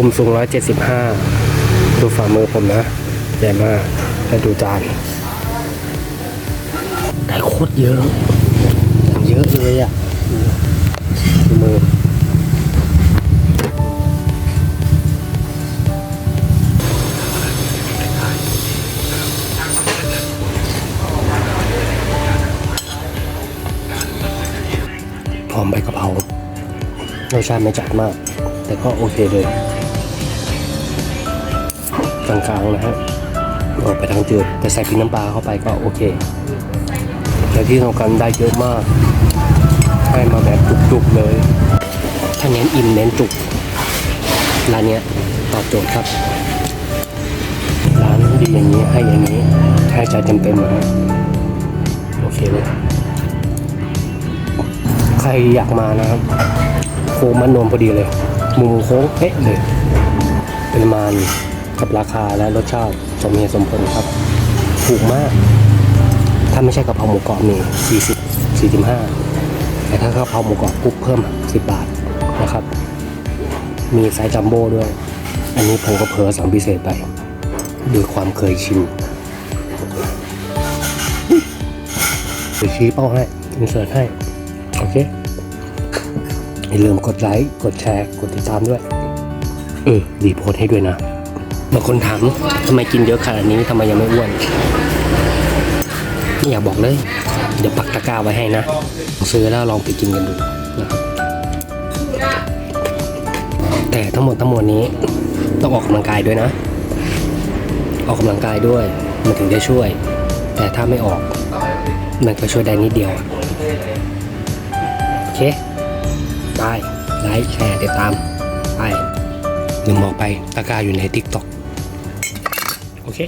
ผมสูงร้อยเจ็ดสิบห้าดูฝ่ามือผมนะ ใหญ่มากแล้วดูจานได้โคตรเยอะอย่างเยอะเลยอะมือพร้อมใบกะเพรา รสชาติไม่จัดมาก แต่ก็โอเคเลย กลางๆนะฮะออกไปทางจืดแต่ใส่พริกน้ำปลาเข้าไปก็โอเค แต่ที่สำคัญได้เยอะมาก ให้มาแบบจุกๆเลย ถ้าเน้นอิ่มเน้นจุก ร้านเนี้ยตอบโจทย์ครับ ร้านดีอย่างนี้ให้อย่างนี้ให้ใจเต็มๆนะฮะโอเคเลย ใครอยากมานะครับ โค้งมันนวมพอดีเลย มุมโค้งเป๊ะเลย เปริมาณ กับราคาและรสชาติสมเหตุสมผลครับ ถูกมาก ถ้าไม่ใช่กะเพราหมูกรอบนี่40 45 แต่ถ้ากะเพราหมูกรอบปุ๊บเพิ่ม 10 บาทนะครับ มีไซส์จัมโบ้ด้วย อันนี้ผมก็เพอสั่งพิเศษไปด้วยความเคยชินเดี๋ยวชี้เป้าให้อินเสิร์ตให้ โอเค อย่าลืมกดไลค์ กดแชร์ กดติดตามด้วย เออรีโพสให้ด้วยนะ บางคนถามทำไมกินเยอะขนาดนี้ทำไมยังไม่อ้วนไม่อยากบอกเลย เดี๋ยวปักตะกร้าไว้ให้นะ ซื้อแล้วลองไปกินกันดูนะครับแต่ทั้งหมดทั้งมวลนี้ต้องออกกำลังกายด้วยนะ ออกกำลังกายด้วยมันถึงจะช่วย แต่ถ้าไม่ออกมันก็ช่วยได้นิดเดียวโอเคไปไลค์แชร์ติดตามไปลืมบอกไปตะกร้าอยู่ใน TikTok โอเค